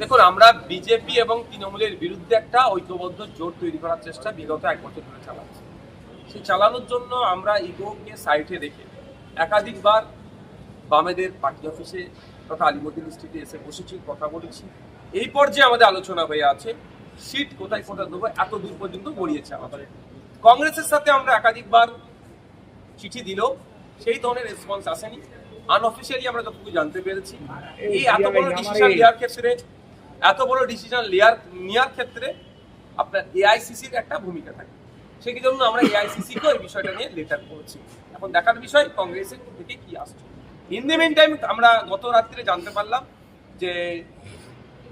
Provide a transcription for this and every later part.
দেখুন আমরা বিজেপি এবং তৃণমূলের বিরুদ্ধে একটা ঐক্যবদ্ধ জোট তৈরি করার চেষ্টা বিগত এক বছর ধরে চালাচ্ছি। সেই চালানোর জন্য আমরা ইগোকে সাইডে রেখে একাধিকবার বামেদের পার্টি অফিসে তথা আলিমুদ্দিন স্ট্রিটে এসে বসেছি কথা বলেছি। এই পর্যায়ে আমাদের আলোচনা হয়ে আছে সিট কোথায় কোথায় দেবো এত দূর পর্যন্ত গড়িয়েছে আমাদের। কংগ্রেসের সাথে আমরা একাধিকবার চিঠি দিলেও সেই ধরনের রেসপন্স আসেনি। আনঅফিসিয়ালি আমরা যতটুকু জানতে পেরেছি এই এত বড় ডিসিশন নেওয়ার ক্ষেত্রে এত বড় ডিসিশন লেয়ার নেওয়ার ক্ষেত্রে আপনার এআইসিসির একটা ভূমিকা থাকে। সেই জন্য আমরা এআইসিসি কেও এই বিষয়টা নিয়ে লেটার করেছি এখন দেখার বিষয়, কংগ্রেসের থেকে কি আসছে? ইন দি মিন টাইম আমরা গত রাত্রে জানতে পারলাম যে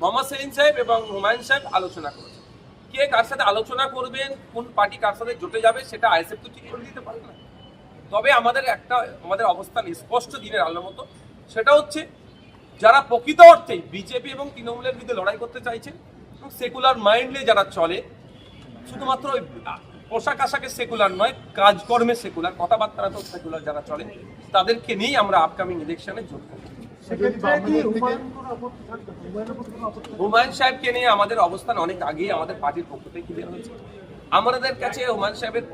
মোহাম্মদ সেলিম সাহেব এবং হুমায়ুন সাহেব আলোচনা করেছে কে কার সাথে আলোচনা করবেন, কোন পার্টি কার সাথে জোটে যাবে, সেটা আইএসএফ তো ঠিক করে দিতে পারে না। তবে আমাদের একটা, আমাদের অবস্থান স্পষ্ট দিনের আলোর মতো। সেটা হচ্ছে যারা প্রকৃত অর্থে বিজেপি এবং তৃণমূলের বিরুদ্ধে লড়াই করতে চাইছে এবং সেকুলার মাইন্ডলে যারা চলে, শুধুমাত্র ওই পোশাক আশাকে সেকুলার নয়, কাজকর্মে সেকুলার কথাবার্তা তো সেকুলার যারা চলে, তাদেরকে নিয়েই আমরা আপকামিং ইলেকশনে যোগ করব সেক্ষেত্রে কি হুমায়ুন সাহেবকে নিয়ে আমাদের অবস্থান অনেক আগেই আমাদের পার্টির পক্ষ থেকে ক্লিয়ার হয়েছে। আমাদের কাছে হুমায়ুন সাহেবের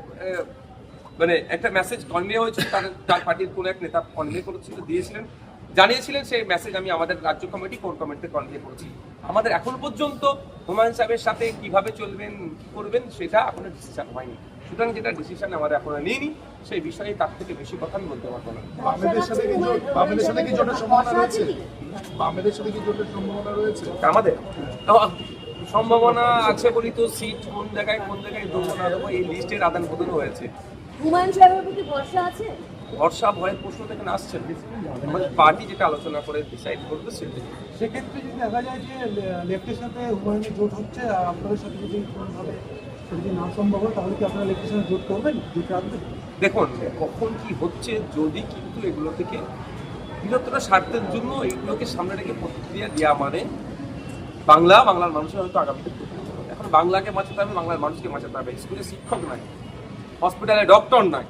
মানে একটা মেসেজ কনভে হয়েছে তার তার পার্টির কোনো এক নেতা কনভে করেছিল, দিয়েছিলেন। জানিয়েছিলেন সেই মেসেজ আমি আমাদের রাজ্য কমিটি কোর কমিটিতে কনভে করেছি। আমাদের এখন পর্যন্ত হুমায়ুন সাহেবের সাথে কীভাবে চলবেন কি করবেন সেটা এখনও ডিসিশন হয়নি। সুতরাং যেটা ডিসিশন আমরা এখনও নিইনি সেই বিষয়ে তার থেকে বেশি কথা আমি বলতে পারব না। বামেদের সাথে কি জোট বামেদের সাথে কি জোটের সম্ভাবনা রয়েছে? বামেদের সাথে কি জোটের সম্ভাবনা রয়েছে? আমাদের? সম্ভাবনা আছে বলি তো সিট কোন জায়গায় কোন জায়গায় দেবো না দেবো এই লিস্টের আদান প্রদান হয়েছে। হুমায়ুন সাহেবের প্রতি ভরসা আছে? বর্ষা ভয়ের প্রশ্ন থেকে আসছে আমাদের পার্টি যেটা আলোচনা করে ডিসাইড করবে সেটা সেক্ষেত্রে যদি দেখা যায় যে লেফটের সাথে হুমায়ুনের জোট হচ্ছে আর আপনাদের সাথে যদি কোনোভাবে যদি না সম্ভব হয় তাহলে কি আপনারা লেফটের সাথে জোট করবেন? জোট রাখবেন? দেখুন কখন কি হচ্ছে যদি কিন্তু এগুলো থেকে বৃহত্তর স্বার্থের জন্য এগুলোকে সামনে রেখে প্রতিক্রিয়া দেওয়া মানে বাংলা বাংলার মানুষের হয়তো আগামীতে এখন বাংলাকে বাঁচাতে হবে বাংলার মানুষকে বাঁচাতে হবে। স্কুলে শিক্ষক নাই হসপিটালে ডক্টর নাই।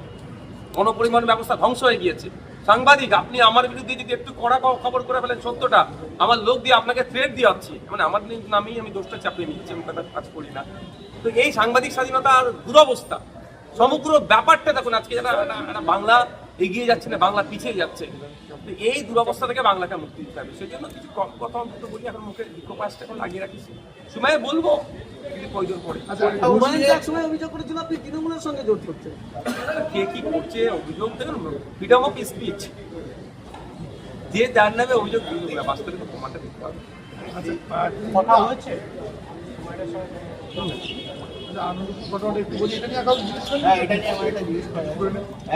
গণপরিবহন ব্যবস্থা ধ্বংস হয়ে গিয়েছে। সাংবাদিক, আপনি আমার বিরুদ্ধে যদি একটু কড়া খবর করে ফেলেন সত্যটা, আমার লোক দিয়ে আপনাকে থ্রেট দিয়ে আসছি মানে আমার নামেই আমি দোষটা চাপিয়ে নিচ্ছি, আমি কাজ করি না। তো এই সাংবাদিক স্বাধীনতার দুরবস্থা, সমগ্র ব্যাপারটা দেখুন, আজকে যারা বাংলা এগিয়ে যাচ্ছে না বাংলা পিছিয়ে যাচ্ছে। তো এই দুরবস্থা থেকে বাংলাকে মুক্তি দিতে হবে। সেই জন্য কিছু কম কথা অন্তত বলি এখন মুখে পাঁচটা এখন লাগিয়ে রাখিস সময় বলব প্রয়োজন পড়ে। একসময় অভিযোগ করেছিল আপনি তৃণমূলের সঙ্গে জোট করছেন কে কি করছে অভিযোগ দেখুন ফ্রিডম অফ স্পিচ যে যার নামে অভিযোগ দিল না বাস্তবে প্রমাণটা দিতে হবে। কথা হয়েছে। আচ্ছা? হ্যাঁ, এটা নিয়ে আমার একটা জিনিস করা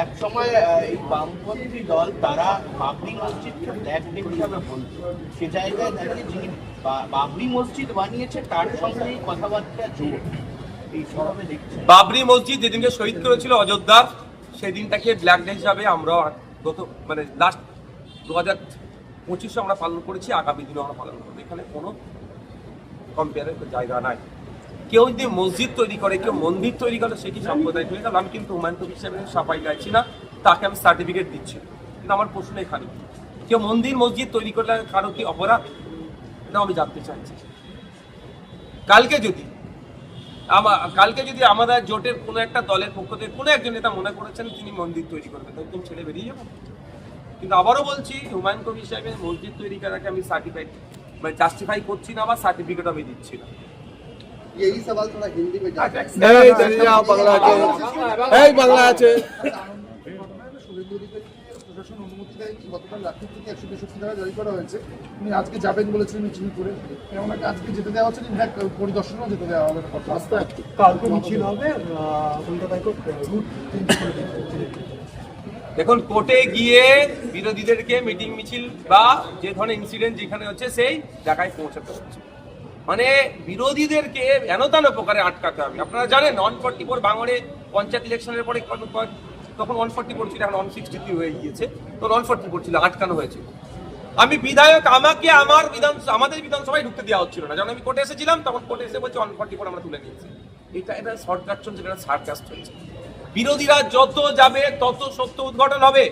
এক সময় এই বামপন্থী দল তারা বাবরি মসজিদকে ব্ল্যাক ডে হিসাবে বলতো। সে জায়গায় দাঁড়িয়ে যিনি বাবরি মসজিদ বানিয়েছে তার সঙ্গে এই কথাবার্তা জোর বাবরি মসজিদ যেদিনকে শহীদ করেছিল অযোধ্যার সেদিনটাকে ব্ল্যাক ডে হিসাবে আমরা গত মানে লাস্ট দু হাজার পঁচিশে আমরা পালন করেছি আগামী দিনে আমরা পালন করব। এখানে কোনো কম্পেয়ারের জায়গা নাই। কেউ যদি মসজিদ তৈরি করে, কেউ মন্দির তৈরি করে সেটি সম্প্রদায় তৈরি? তাহলে আমি কিন্তু হুমায়ুন কবির হিসেবে সাফাই গাইছি না, তাকে আমি সার্টিফিকেট দিচ্ছি। কিন্তু আমার প্রশ্ন এখানে, কেউ মন্দির, মসজিদ তৈরি করলে কারও কি অপরাধ? এটা আমি জানতে চাইছি। কালকে যদি আমার কালকে যদি আমাদের জোটের কোনো একটা দলের পক্ষ থেকে কোনো একজন নেতা মনে করেছেন তিনি মন্দির তৈরি করবেন তুমি ছেড়ে বেরিয়ে যাব। কিন্তু আবারও বলছি, হুমায়ুন কবির সাহেবের মসজিদ তৈরি করাকে আমি সার্টিফাইড মানে জাস্টিফাই করছি না বা সার্টিফিকেট আমি দিচ্ছি না। यही सवाल थोड़ा हिंदी में जा এই দাঁড়িয়ে যাও, বাংলা আছে এই বাংলা আছে ঘটনায় শুভেন্দু অধিকারীকে প্রশাসন অনুমতি দেয়নি গতকাল রাত্রি থেকে একশো তেষট্টি টাকা জারি করা হয়েছে উনি আজকে যাবেন বলেছিলেন মিছিল করে ওনাকে আজকে যেতে দেওয়া হচ্ছে ইনফ্যাক্ট পরিদর্শনও যেতে দেওয়া হবে না রাস্তায় কালকে মিছিল হবে কলকাতায় রুট চেঞ্জ করে দিচ্ছে দেখুন কোর্টে গিয়ে বিরোধীদেরকে মিটিং মিছিল বা যে ধরনের ইনসিডেন্ট যেখানে হচ্ছে সেই জায়গায় পৌঁছাতে হচ্ছে মানে বিরোধীদেরকে হেন তেন প্রকারে আটকাতে হবে। আপনারা জানেন ওয়ান ফর্টি ফোর বাঙালি পঞ্চায়েত ইলেকশনের পরে তখন ওয়ান ফর্টি ফোর ছিল, এখন ওয়ান সিক্সটি থ্রি হয়ে গিয়েছে। তখন ওয়ান ফর্টি ফোর ছিল, আটকানো হয়েছিল আমি বিধায়ক, আমাকে আমার বিধান আমাদের বিধানসভায় ঢুকতে দেওয়া হচ্ছিল না। যখন আমি কোর্টে এসেছিলাম, তখন কোর্টে এসে বলছে ওয়ান ফর্টি ফোর আমরা তুলে নিয়েছি। এটা এটা শর্টকাট চলছে, এটা সার্কাস চলছে। বিরোধীরা যত যাবে, তত সত্য উদ্ঘাটন হবে।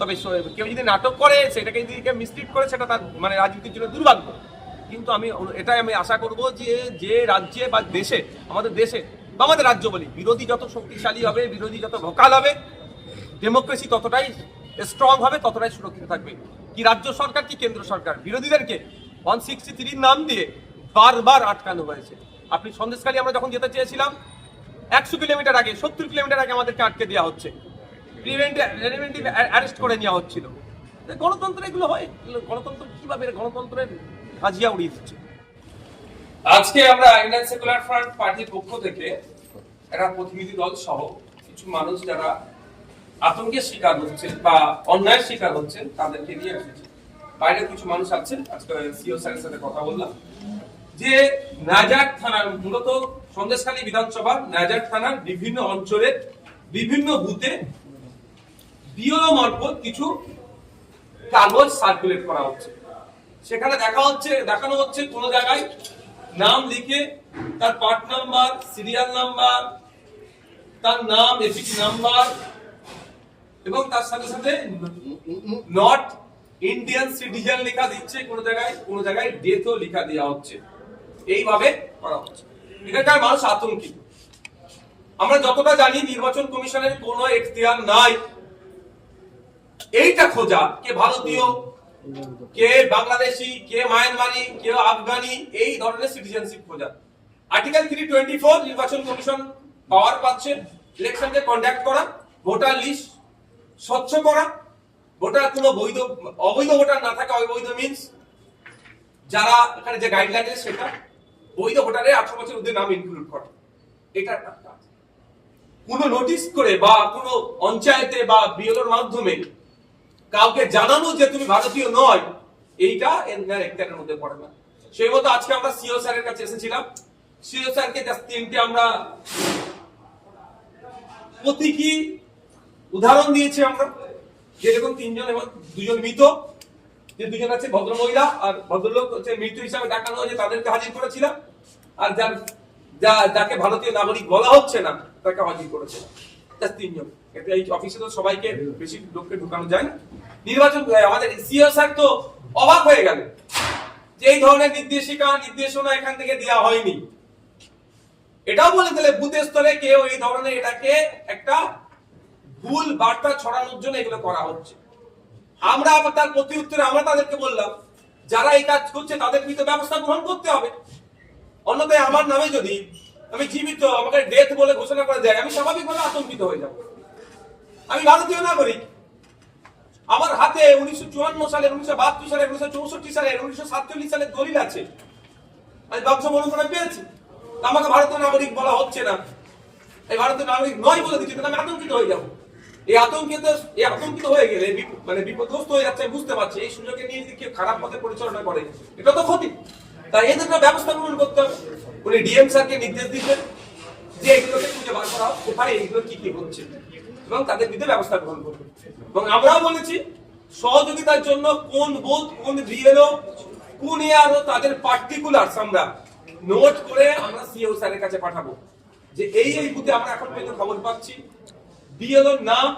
তবে কেউ যদি নাটক করে, সেটাকে যদি মিসলিড করে, সেটা তার মানে রাজনীতির জন্য দুর্ভাগ্য। কিন্তু আমি এটাই আমি আশা করব যে যে রাজ্যে বা দেশে, আমাদের দেশে বা আমাদের রাজ্য বলি, বিরোধী যত শক্তিশালী হবে, বিরোধী যত ভোকাল হবে ডেমোক্রেসি ততটাই স্ট্রং হবে, ততটাই সুরক্ষিত থাকবে। কি রাজ্য সরকার, কি কেন্দ্র সরকার? বিরোধীদেরকে ওয়ান সিক্সটি থ্রির নাম দিয়ে বারবার আটকানো হয়েছে। আপনি সন্দেশকালী আমরা যখন যেতে চেয়েছিলাম, একশো কিলোমিটার আগে, সত্তর কিলোমিটার আগে আমাদেরকে আটকে দেওয়া হচ্ছে। প্রিভেন্টিভ অ্যারেস্ট করে নেওয়া হচ্ছিল। গণতন্ত্র এগুলো হয়, গণতন্ত্র কীভাবে, গণতন্ত্রের হাজিয়া উড়িয়ে দিচ্ছে আজকে আমরা ইন্ডিয়ান সেকুলার ফ্রন্ট পার্টির পক্ষ থেকে একটা প্রতিনিধি দল সহ কিছু মানুষ যারা আতঙ্কের শিকার হচ্ছেন বা অন্যায়ের শিকার হচ্ছেন, তাদেরকে নিয়ে এসেছি। বাইরে কিছু মানুষ আছেন, আজকে সিও স্যারের সাথে কথা বললাম। যে নাজার থানার, মূলত সন্দেশখালী বিধানসভা নাজার থানার বিভিন্ন অঞ্চলের বিভিন্ন বুথে বিওলো মারফত কিছু কাগজ সার্কুলেট করা হচ্ছে। সেখানে দেখা হচ্ছে, দেখানো হচ্ছে কোন জায়গায় নাম লিখে তার পার্ট নাম্বার সিরিয়াল নাম্বার তার নাম এপিটি নাম্বার এবং তার সাথে সাথে নট ইন্ডিয়ান সিটিজেন লেখা দিচ্ছে, কোন জায়গায় কোন জায়গায় ডেথও লেখা দেওয়া হচ্ছে। এইভাবে করা হচ্ছে। এখানকার মানুষ আতঙ্কিত আমরা যতটা জানি নির্বাচন কমিশনের কোনো এখতিয়ার নাই। এইটা খোঁজা, কে ভারতীয় কে বাংলাদেশি, কে মায়ানমারি, কে আফগানি, এই ধরনের সিটিজেনশিপ খোঁজা আর্টিকেল থ্রি টোয়েন্টি ফোর নির্বাচন কমিশন পাওয়ার পাচ্ছে ইলেকশনকে কন্ডাক্ট করা ভোটার লিস্ট স্বচ্ছ করা। ভোটার কোনো বৈধ, অবৈধ ভোটার না থাকা অবৈধ মিনস যারা এখানে যে গাইডলাইন আছে সেটা বৈধ ভোটারের আঠারো বছর অব্দি নাম ইনক্লুড করা। এটা কোনো নোটিশ করে বা কোনো পঞ্চায়েতে বা বিএলওর মাধ্যমে কাউকে জানানো যে তুমি ভারতীয় নয়, এইটা এনার একটার মধ্যে পড়ে না। সেই মতো আজকে আমরা সিও স্যারের কাছে এসেছিলাম। সিও স্যারকে জাস্ট তিনটে আমরা প্রতীকী উদাহরণ দিয়েছি আমরা যেরকম তিনজন এবং দুজন মৃত, যে দুজন আছে ভদ্র মহিলা আর ভদ্রলোক হচ্ছে মৃত্যু হিসাবে দেখানো হয়েছে, তাদেরকে হাজির করেছিলাম। আর যার যা যাকে ভারতীয় নাগরিক বলা হচ্ছে না, তাকে হাজির করেছে জাস্ট তিনজন এই অফিসে তো সবাইকে বেশি লোককে ঢুকানো যায় না। নির্বাচন আমাদের সিও স্যার তো অবাক হয়ে গেল যে এই ধরনের নির্দেশিকা, নির্দেশনা এখান থেকে দেওয়া হয়নি। এটাও বলে বুথের স্তরে কেউ এই ধরনের এটাকে একটা ভুল বার্তা ছড়ানোর জন্য এগুলো করা হচ্ছে। আমরা আবার তার প্রতি উত্তরে আমরা তাদেরকে বললাম, যারা এই কাজ করছে তাদের ব্যবস্থা গ্রহণ করতে হবে। অন্যথায় আমার নামে যদি আমি জীবিত, আমাকে ডেথ বলে ঘোষণা করে দেয়। আমি স্বাভাবিকভাবে আতঙ্কিত হয়ে যাব। আমি ভারতীয় নাগরিক। আমার হাতে উনিশশো চুয়ান্ন সালের, উনিশশো বাহাত্তর সালের, উনিশশো চৌষট্টি সালের, উনিশশো সাতচল্লিশ সালের দলিল আছে। আমি বংশ মনোগ্রাম পেয়েছি। আমাকে ভারতীয় নাগরিক বলা হচ্ছে না। এই ভারতীয় নাগরিক নয় বলে দিচ্ছে আমি আতঙ্কিত হয়ে যাব। এই আতঙ্কিত এই আতঙ্কিত হয়ে গেলে মানে বিপদগ্রস্ত হয়ে যাচ্ছে বুঝতে পারছি। এই সুযোগে নিয়ে যদি কেউ খারাপ পথে পরিচালনা করে, এটা তো ক্ষতি। তাই এদের ব্যবস্থা গ্রহণ করতে হবে। উনি ডিএম স্যারকে নির্দেশ দিচ্ছেন যে এগুলোকে খুঁজে বার করা কোথায় এগুলো কি কি হচ্ছে? এবং তাদের বিরুদ্ধে ব্যবস্থা গ্রহণ করবে এবং আমরাও বলেছি, সহযোগিতার জন্য কোন বুথ, কোন বিএলও, কোন এআরও, তাদের পার্টিকুলারস আমরা নোট করে আমরা সিও স্যারের কাছে পাঠাবো। যে এই এই বুথে আমরা এখন পর্যন্ত খবর পাচ্ছি। বিএলওর নাম,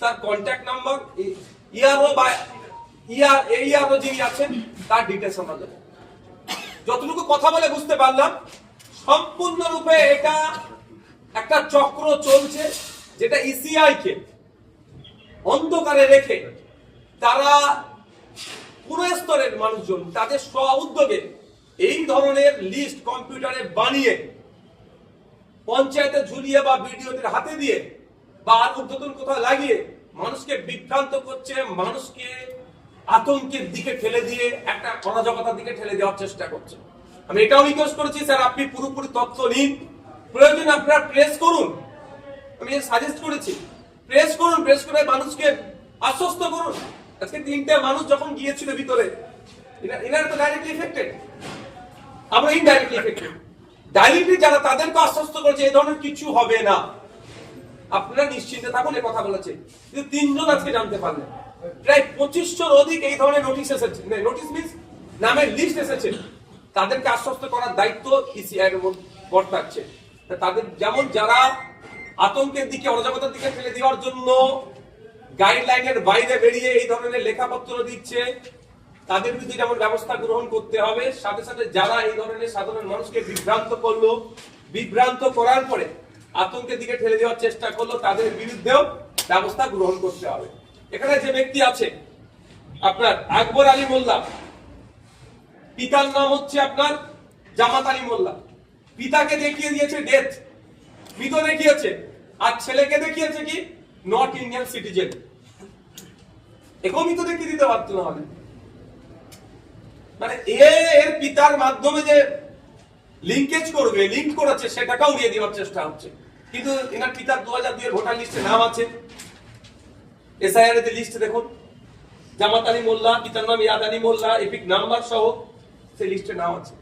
তার কন্ট্যাক্ট নাম্বার ইয়ারও বা ইয়ার এই ইয়ারও যিনি আছেন, তার ডিটেলস আমরা দেবো। যতটুকু কথা বলে বুঝতে পারলাম, সম্পূর্ণরূপে এটা একটা চক্র চলছে যেটা ইসিআই কে অন্ধকারে রেখে তারা পুরো স্তরের মানুষজন, তাদের স্ব উদ্যোগে এই ধরনের লিস্ট কম্পিউটারে বানিয়ে পঞ্চায়েতে ঝুলিয়ে বা বিডিওদের হাতে দিয়ে বা আর উদ্বোধন কোথাও লাগিয়ে মানুষকে বিভ্রান্ত করছে, মানুষকে আতঙ্কের দিকে ঠেলে দিয়ে, একটা অরাজকতার দিকে ঠেলে দেওয়ার চেষ্টা করছে। আমি এটাও রিকোয়েস্ট করেছি, স্যার, আপনি পুরোপুরি তথ্য নিন। প্রয়োজন আপনারা প্রেস করুন। আমি সাজেস্ট করেছি। প্রেস করুন প্রেস করে মানুষকে আশ্বস্ত করুন। আজকে তিনটে মানুষ যখন গিয়েছিল ভিতরে এনারা তো ডাইরেক্টলি এফেক্টেড আমরা ইনডাইরেক্টলি এফেক্টেড ডাইরেক্টলি যারা তাদেরকে আশ্বস্ত করেছে এই ধরনের কিছু হবে না। আপনারা নিশ্চিন্তে থাকুন এই কথা বলেছে। কিন্তু তিনজন আজকে জানতে পারলেন। প্রায় পঁচিশশোর অধিক এই ধরনের নোটিশ এসেছে। নোটিশ মিন্স নামের লিস্ট এসেছে। তাদেরকে আশ্বস্ত করার দায়িত্ব ইসিআই এর মধ্যে বর্তাচ্ছে। তাদের যেমন যারা আতঙ্কের দিকে, অরাজকতার দিকে ফেলে দেওয়ার জন্য গাইডলাইনের বাইরে বেরিয়ে এই ধরনের লেখাপত্র দিচ্ছে, তাদের বিরুদ্ধে যেমন ব্যবস্থা গ্রহণ করতে হবে, সাথে সাথে যারা এই ধরনের সাধারণ মানুষকে বিভ্রান্ত করল, বিভ্রান্ত করার পরে আতঙ্কের দিকে ঠেলে দেওয়ার চেষ্টা করল, তাদের বিরুদ্ধেও ব্যবস্থা গ্রহণ করতে হবে। এখানে যে ব্যক্তি আছে, আপনার আকবর আলী মোল্লা, পিতার নাম হচ্ছে আপনার জামাত আলী মোল্লা। পিতাকে দেখিয়ে দিয়েছে ডেথ মৃত দেখিয়েছে, আর ছেলেকে দেখিয়েছে কি? নট ইন্ডিয়ান সিটিজেন এরকমই তো দেখিয়ে দিতে পারতো না হলে। মানে এ এর পিতার মাধ্যমে যে লিঙ্কেজ করবে লিঙ্ক করেছে, সেটাকেও উড়িয়ে দেওয়ার চেষ্টা হচ্ছে। কিন্তু এনার পিতার দু হাজার দুই এর ভোটার লিস্টে নাম আছে। এসআইআর লিস্ট দেখুন, জামাত আলী মোল্লা পিতার নাম ইয়াদ আলী মোল্লা, এপিক নাম্বার সহ সেই লিস্টে নাম আছে।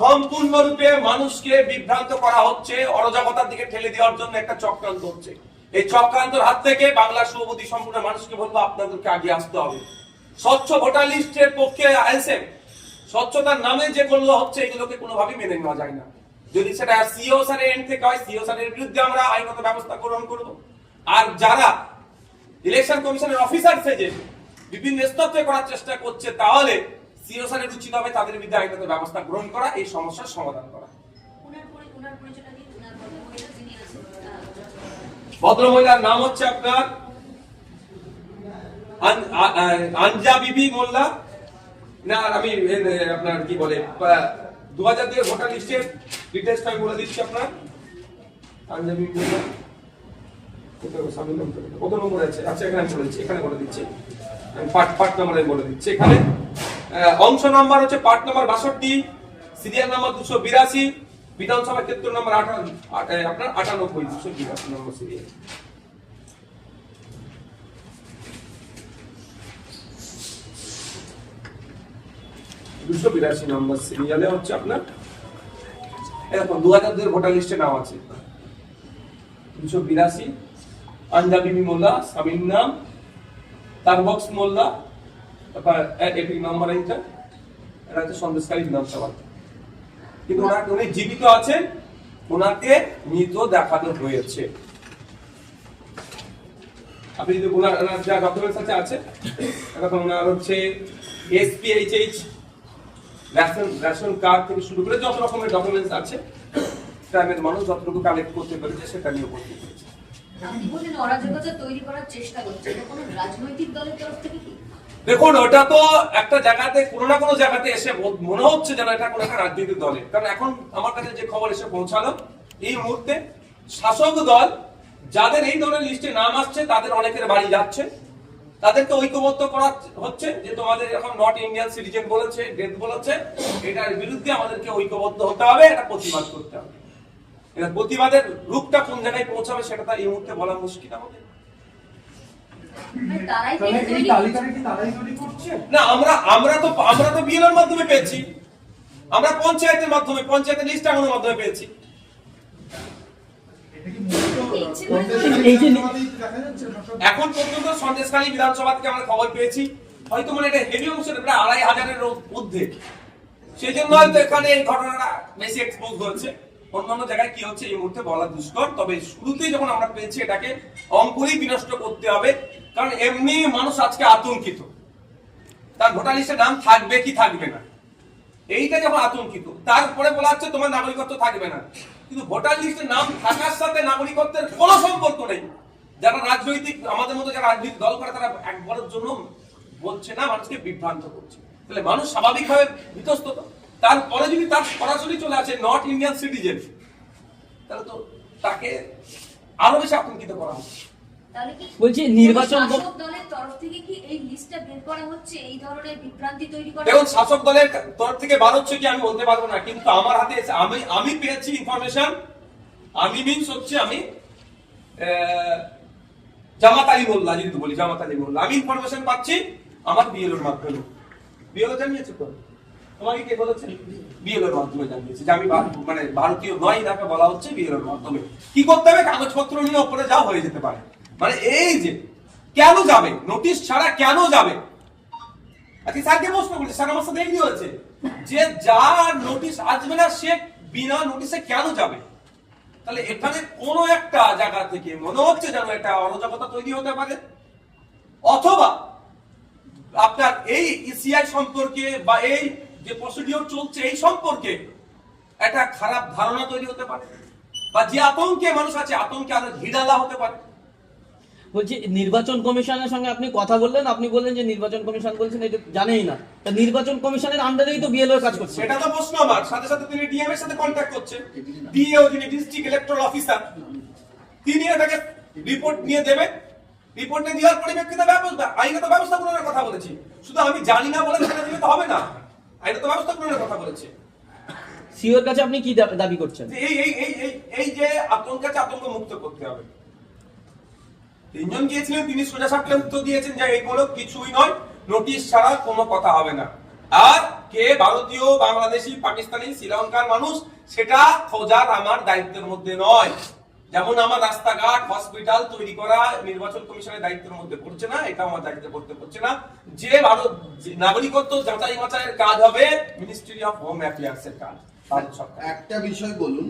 সম্পূর্ণরূপে মানুষকে বিভ্রান্ত করা হচ্ছে, অরাজকতার দিকে ঠেলে দেওয়ার জন্য একটা চক্রান্ত হচ্ছে। এই চক্রান্তর হাত থেকে বাংলা শুভবতী সম্পূর্ণ মানুষকে বলব, আপনাদেরকে আগে আসতে হবে। স্বচ্ছ ভোটার লিস্টের পক্ষে আইএসএম, স্বচ্ছতার নামে যে করল হচ্ছে, এগুলোকে কোনোভাবেই মেনে নেওয়া যায় না। যদি সেটা সিও স্যারের এন্ড থেকে হয় সিও স্যারের বিরুদ্ধে আমরা আইনগত ব্যবস্থা গ্রহণ করব। আর যারা ইলেকশন কমিশনের অফিসার সেজে বিভিন্ন স্তরে করার চেষ্টা করছে, তাহলে সিও উচিত হবে তাদের বিরুদ্ধে আইনগত ব্যবস্থা গ্রহণ করা, এই সমস্যার সমাধান করা। ভদ্রমহিলার নাম হচ্ছে আপনার আন- আ- আ- আনজা বিবি মোল্লা। না আমি আপনার কি বলে দু হাজার দুই ভোটার লিস্টের ডিটেলসটা আমি বলে দিচ্ছি আপনার। আনজা বিবি মোল্লা কোথায় গো? সামনের নামটা কোথায়? কত নম্বর আছে আচ্ছা এখানে বলে দিচ্ছি, এখানে বলে দিচ্ছি। আমি পার্ট পার্ট নাম্বারে বলে দিচ্ছি। এখানে অংশ নাম্বার হচ্ছে পার্ট নাম্বার বাষট্টি, সিরিয়াল নাম্বার দুশো বিরাশি, বিধানসভা ক্ষেত্র নাম্বার আপনার আটানব্বই, দুশো বিরাশি নম্বর সিরিয়াল। দুশো বিরাশি নম্বর সিরিয়ালে হচ্ছে আপনার, এরকম দু হাজার দুই ভোটার লিস্টে নাম আছে। দুশো বিরাশি আঞ্জাবিবি মোল্লা, স্বামীর নাম তারবক্স মোল্লা, তারপর এপিক নাম্বার এইটা এটা হচ্ছে সন্দেশকারী বিধানসভা। কিন্তু ওনাকে উনি জীবিত আছেন, ওনাকে মৃত দেখানো হয়েছে। আপনি যদি ওনার ওনার যা ডকুমেন্টস আছে আছে। এখন ওনার হচ্ছে এসপিএইচএইচ রেশন রেশন কার্ড থেকে শুরু করে যত রকমের ডকুমেন্টস আছে গ্রামের মানুষ যতটুকু কালেক্ট করতে পেরেছে, সেটা নিয়ে উপস্থিত হয়েছে। দেখুন, ওটা তো একটা জায়গাতে, কোনো না কোনো জায়গাতে এসে মনে হচ্ছে যেন এটা কোনো একটা রাজনৈতিক দলের কারণ এখন আমার কাছে যে খবর এসে পৌঁছালো, এই মুহূর্তে শাসক দল, যাদের এই ধরনের লিস্টে নাম আসছে, তাদের অনেকের বাড়ি যাচ্ছে। তাদেরকে ঐক্যবদ্ধ করা হচ্ছে, যে তোমাদের এখন নট ইন্ডিয়ান সিটিজেন বলেছে ডেথ বলেছে, এটার বিরুদ্ধে আমাদেরকে ঐক্যবদ্ধ হতে হবে, এটা প্রতিবাদ করতে হবে। এটা প্রতিবাদের রূপটা কোন জায়গায় পৌঁছাবে সেটা তো এই মুহূর্তে বলা মুশকিল আমাদের। তারাই কি তাহলে এই তৈরি তালিকাটা কি তারাই তৈরি করছে? না আমরা আমরা তো আমরা তো বিএলওর মাধ্যমে পেয়েছি। আমরা পঞ্চায়েতের মাধ্যমে লিস্ট মাধ্যমে পেয়েছি। এখন পর্যন্ত সন্দেশখালী বিধানসভা থেকে আমরা খবর পেয়েছি। হয়তো মানে এটা হেভি অংশের প্রায় আড়াই হাজারের মধ্যে সেই জন্য হয়তো এখানে এই ঘটনাটা বেশি এক্সপোজ হয়েছে। অন্যান্য জায়গায় কি হচ্ছে এই মুহূর্তে বলা দুষ্কর, তবে শুরুতেই যখন আমরা পেয়েছি এটাকে অঙ্কুরেই বিনষ্ট করতে হবে, কারণ এমনি মানুষ আজকে আতঙ্কিত। তার ভোটার লিস্টে নাম থাকবে কি থাকবে না? এইটা যখন আতঙ্কিত, তারপরে বলা হচ্ছে তোমার নাগরিকত্ব থাকবে না। কিন্তু ভোটার লিস্টে নাম থাকার সাথে নাগরিকত্বের কোনো সম্পর্ক নেই। যারা রাজনৈতিক, আমাদের মতো যারা রাজনৈতিক দল করে, তারা একবারের জন্য বলছে না, মানুষকে বিভ্রান্ত করছে। তাহলে মানুষ স্বাভাবিকভাবে বিতস্তত তারপরে যদি তার সরাসরি চলে আসে নট ইন্ডিয়ান সিটিজেন তাহলে তো তাকে আরও বেশি আতঙ্কিত করা হচ্ছে। বলছি নির্বাচন দলের তরফ থেকে কি এই লিস্টটা বের করা হচ্ছে? এই ধরনের বিভ্রান্তি তৈরি করা দেখুন শাসক দলের তরফ থেকে বার হচ্ছে কি আমি বলতে পারব না কিন্তু আমার হাতে এসে আমি আমি পেয়েছি ইনফরমেশন আমি মিনস হচ্ছে আমি আহ, জামাত আলী মোল্লা যদি বলি জামাত আলী মোল্লা আমি ইনফরমেশন পাচ্ছি আমার বিএলওর মাধ্যমে। বিএলও জানিয়েছে তো? তোমাকে কে বলেছে? বিএলওর মাধ্যমে জানিয়েছে। যে আমি মানে ভারতীয় নয় তাকে বলা হচ্ছে বিএলওর মাধ্যমে। কি করতে হবে? কাগজপত্র নিয়ে ওপরে যাও, হয়ে যেতে পারে। মানে এই যে, কেন যাবে? নোটিশ ছাড়া কেন যাবে? আজকে স্যারকে প্রশ্ন করছি স্যার আমার সাথে এগ্রি হয়েছে। যে যার নোটিশ আসবে না, সে বিনা নোটিশে কেন যাবে? তাহলে এখানে কোনো একটা জায়গা থেকে মনে হচ্ছে যেন একটা অরাজকতা তৈরি হতে পারে। অথবা আপনার এই ইসিআই সম্পর্কে বা এই যে প্রসিডিওর চলছে এই সম্পর্কে একটা খারাপ ধারণা তৈরি হতে পারে বা যে আতঙ্কে মানুষ আছে আতঙ্কে আরও ঘিরালা হতে পারে। বলছি নির্বাচন কমিশনের সঙ্গে আপনি কথা বললেন আপনি বললেন যে নির্বাচন কমিশন বলছেন এটা জানেই না। তা নির্বাচন কমিশনের আন্ডারেই তো বিএলও কাজ করছে। সেটা তো প্রশ্ন আমার। সাথে সাথে তিনি ডিএম এর সাথে কন্ট্যাক্ট করছেন ডিএও যিনি ডিস্ট্রিক্ট ইলেকট্রাল অফিসার তিনি এটাকে রিপোর্ট নিয়ে দেবেন রিপোর্ট দেওয়ার পরিপ্রেক্ষিতে ব্যবস্থা আইনত ব্যবস্থা গ্রহণের কথা বলেছি। শুধু আমি জানি না বলে সেটা দিলে তো হবে না। কথা বলেছি। সিওর কাছে আপনি কি দাবি করছেন? এই এই এই এই যে আতঙ্ক আছে আতঙ্ক মুক্ত করতে হবে। তিনজন গিয়েছিলেন তিনি সোজা সাপটে উত্তর দিয়েছেন যে এইগুলো কিছুই নয় নোটিশ ছাড়া কোনো কথা হবে না। আর কে ভারতীয় বাংলাদেশি পাকিস্তানি শ্রীলঙ্কার মানুষ সেটা খোঁজার আমার দায়িত্বের মধ্যে নয়। যেমন আমার রাস্তাঘাট হসপিটাল তৈরি করা নির্বাচন কমিশনের দায়িত্বের মধ্যে পড়ছে না এটা আমার দায়িত্বে পড়তে পড়ছে না। যে ভারত নাগরিকত্ব যাচাই বাছাইয়ের কাজ হবে মিনিস্ট্রি অফ হোম অ্যাফেয়ার্স এর কাজ একটা বিষয় বলুন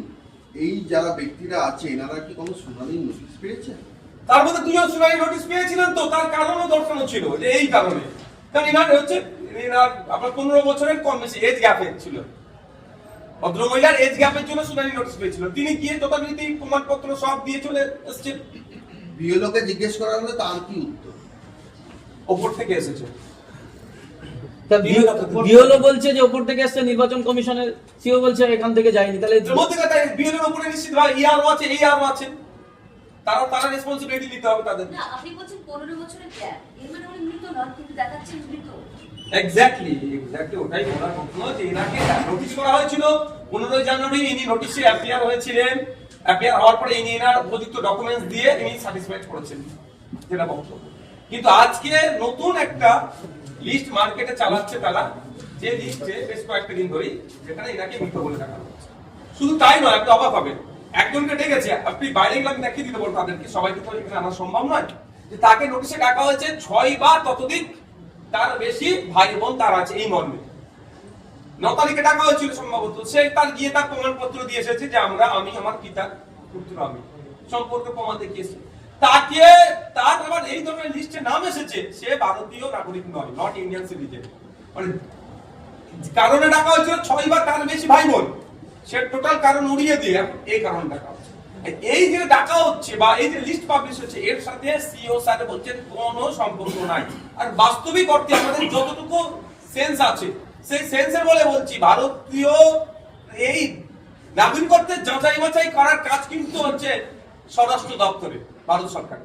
এই যারা ব্যক্তিরা আছে এনারা কি কোনো শুনানির নোটিশ পেয়েছেন? তার মধ্যে দুজন শুনানি নোটিশ পেয়েছিলেন তো তার কারণও দর্শানো ছিল যে এই কারণে। কারণ এনার হচ্ছে এনার আপনার পনেরো বছরের কম বেশি এজ গ্যাপের ছিল। ভদ্রমহিলার এজ গ্যাপের জন্য শুনানি নোটিশ পেয়েছিল। তিনি গিয়ে যথারীতি প্রমাণপত্র সব দিয়ে চলে এসছেন। বিএলওকে জিজ্ঞেস করা হলে তার কি উত্তর? ওপর থেকে এসেছে। বিএলও বলছে যে ওপর থেকে এসছে নির্বাচন কমিশনের সিও বলছে এখান থেকে যায়নি তাহলে বিএলের উপরে নিশ্চিত ভাই ইয়ারও আছে এই আরও আছে। তারা তারা রেসপন্সিবিলিটি নিতে হবে তাদের। না আপনি বলছেন পনেরো বছরের গ্যাপ এর মানে উনি মৃত নন কিন্তু দেখাচ্ছেন মৃত। এক্স্যাক্টলি এক্স্যাক্টলি ওটাই বলার প্রশ্ন যে এনাকে নোটিশ করা হয়েছিল। পনেরোই জানুয়ারি ইনি নোটিশে অ্যাপিয়ার হয়েছিলেন। অ্যাপিয়ার হওয়ার পরে ইনি এনার উপযুক্ত ডকুমেন্টস দিয়ে ইনি স্যাটিসফাইড করেছেন, যেটা বক্তব্য। কিন্তু আজকে নতুন একটা লিস্ট মার্কেটে চালাচ্ছে তারা, যে লিস্টে বেশ কয়েকটা দিন ধরেই যেখানে এনাকে মৃত বলে দেখা হচ্ছে। শুধু তাই নয়, আপনি অবাক হবেন। একজনকে ডেকেছে, আপনি বাইরে গেলে দেখিয়ে দিতে পারব তাদেরকে, সবাইকে তো এখানে আনা সম্ভব নয়? যে তাকে নোটিশে ডাকা হয়েছে ছয় বা ততোধিক তার বেশি ভাই বোন তার আছে এই মর্মে। ন তারিখে ডাকা হয়েছিল সম্ভবত। সে তার গিয়ে তার প্রমাণপত্র দিয়ে এসেছে যে আমরা, আমি, আমার পিতার পুত্র, আমি। সম্পর্কে প্রমাণ দেখিয়েছি। তাকে, তার আবার এই ধরনের লিস্টে নাম এসেছে, সে ভারতীয় নাগরিক নয় নট ইন্ডিয়ান সিটিজেন মানে কারণে ডাকা হয়েছিল ছয় তার বেশি ভাই বোন। সে টোটাল কারণ উড়িয়ে দিয়ে এই কারণে ডাকা হচ্ছে এই যে ডাকা হচ্ছে বা এই যে লিস্ট পাবলিশ হচ্ছে, এর সাথে সিও স্যার বলছেন কোনো সম্পর্ক নাই। আর বাস্তবিক অর্থে আমাদের যতটুকু সেন্স আছে, সেই সেন্সের বলে বলছি ভারতীয় এই নাগরিকত্বের যাচাই বাছাই করার কাজ কিন্তু হচ্ছে স্বরাষ্ট্র দপ্তরে ভারত সরকার